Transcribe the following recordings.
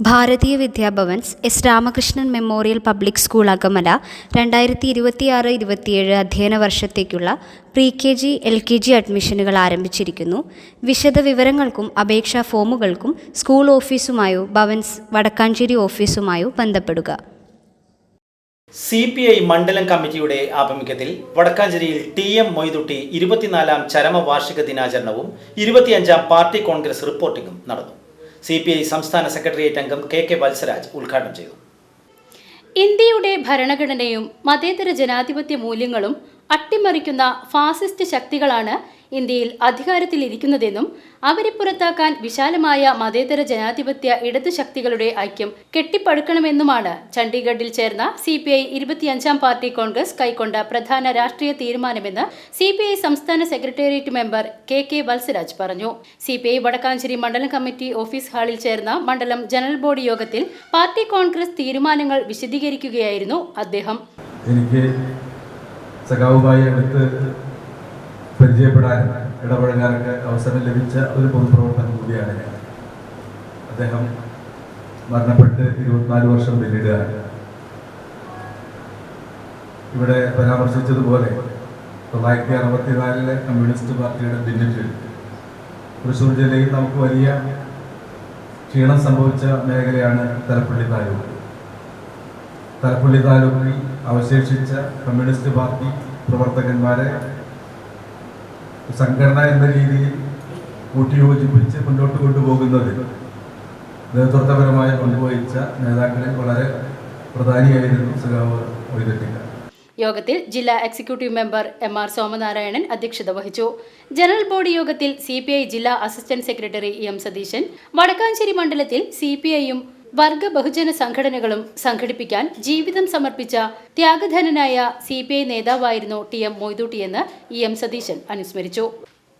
Bharatiya Vidyabhavans S Ramakrishnan memorial public school Akamala രണ്ടായിരത്തി ഇരുപത്തിയാറ് ഇരുപത്തിയേഴ് അധ്യയന വർഷത്തേക്കുള്ള pre K G L K G അഡ്മിഷനുകൾ ആരംഭിച്ചിരിക്കുന്നു. വിശദ വിവരങ്ങൾക്കും അപേക്ഷാ ഫോമുകൾക്കും സ്കൂൾ ഓഫീസുമായോ ഭവൻസ് വടക്കാഞ്ചേരി ഓഫീസുമായോ ബന്ധപ്പെടുക. സി പി ഐ മണ്ഡലം കമ്മിറ്റിയുടെ ആഭിമുഖ്യത്തിൽ വടക്കാഞ്ചേരിയിൽ ടി എം മൊയ്തുട്ടി ഇരുപത്തിനാലാം ചരമവാർഷിക ദിനാചരണവും ഇരുപത്തിയഞ്ചാം പാർട്ടി കോൺഗ്രസ് റിപ്പോർട്ടിംഗും നടന്നു. സി പി ഐ സംസ്ഥാന സെക്രട്ടേറിയറ്റ് അംഗം കെ കെ വത്സരാജ് ഉദ്ഘാടനം ചെയ്തു. ഇന്ത്യയുടെ ഭരണഘടനയും മതേതര ജനാധിപത്യ മൂല്യങ്ങളും അട്ടിമറിക്കുന്ന ഫാസിസ്റ്റ് ശക്തികളാണ് ഇന്ത്യയിൽ അധികാരത്തിലിരിക്കുന്നതെന്നും അവരെ പുറത്താക്കാൻ വിശാലമായ മതേതര ജനാധിപത്യ ഇടതു ശക്തികളുടെ ഐക്യം കെട്ടിപ്പടുക്കണമെന്നുമാണ് ചണ്ഡീഗഡിൽ ചേർന്ന സി പി ഐ ഇരുപത്തിയഞ്ചാം പാർട്ടി കോൺഗ്രസ് കൈക്കൊണ്ട പ്രധാന രാഷ്ട്രീയ തീരുമാനമെന്ന് സി പി ഐ സംസ്ഥാന secretariat member K K Valsaraj പറഞ്ഞു. സി പി ഐ വടക്കാഞ്ചേരി മണ്ഡലം കമ്മിറ്റി ഓഫീസ് ഹാളിൽ ചേർന്ന മണ്ഡലം ജനറൽ ബോഡി യോഗത്തിൽ പാർട്ടി കോൺഗ്രസ് തീരുമാനങ്ങൾ വിശദീകരിക്കുകയായിരുന്നു അദ്ദേഹം. പരിചയപ്പെടാനും ഇടപഴകാനൊക്കെ അവസരം ലഭിച്ച ഒരു പൊതുപ്രവർത്തകൻ കൂടിയാണ് ഞാൻ. അദ്ദേഹം മരണപ്പെട്ട് ഇരുപത്തിനാല് വർഷം പിന്നിടുകയാണ്. ഇവിടെ പരാമർശിച്ചതുപോലെ തൊള്ളായിരത്തി അറുപത്തിനാലിലെ കമ്മ്യൂണിസ്റ്റ് പാർട്ടിയുടെ പിന്നിട്ട് തൃശ്ശൂർ ജില്ലയിൽ നമുക്ക് വലിയ ക്ഷീണം സംഭവിച്ച മേഖലയാണ് തലപ്പള്ളി താലൂക്ക്. തലപ്പള്ളി താലൂക്കിൽ അവശേഷിച്ച കമ്മ്യൂണിസ്റ്റ് പാർട്ടി പ്രവർത്തകന്മാരെ സംഘടന എന്ന രീതിയിൽ കൂട്ടിയോജിപ്പിച്ച് മുന്നോട്ട് കൊണ്ടുപോകുന്നതിൽ നേതൃത്വപരമായ പങ്കുവഹിച്ച നേതാക്കളിൽ വളരെ പ്രധാനിയായിരുന്നു സഖാവ് മൊയ്തട്ടിക്ക യോഗത്തിൽ ജില്ലാ executive member M R Somanarayanan അധ്യക്ഷത വഹിച്ചു. ജനറൽ ബോഡി യോഗത്തിൽ സി ജില്ലാ assistant secretary M Satheeshan Wadakkanchery മണ്ഡലത്തിൽ സി പി ഐയും വർഗ ബഹുജന സംഘടനകളും സംഘടിപ്പിക്കാൻ ജീവിതം സമർപ്പിച്ച ത്യാഗധനനായ സി പി ഐ നേതാവായിരുന്നു ടി എം മൊയ്തൂട്ടിയെന്ന് ഇ എം സതീശൻ അനുസ്മരിച്ചു.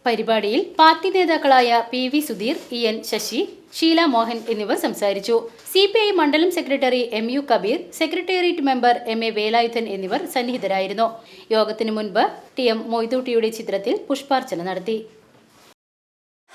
പരിപാടിയിൽ പാർട്ടി നേതാക്കളായ P V Sudheer E N Sasi Sheela Mohan എന്നിവർ സംസാരിച്ചു. സി പി ഐ മണ്ഡലം secretary M U Kabeer secretariat member M A Velayudhan എന്നിവർ സന്നിഹിതരായിരുന്നു. യോഗത്തിനു മുൻപ് ടി എം മൊയ്തൂട്ടിയുടെ ചിത്രത്തിൽ പുഷ്പാർച്ചന നടത്തി.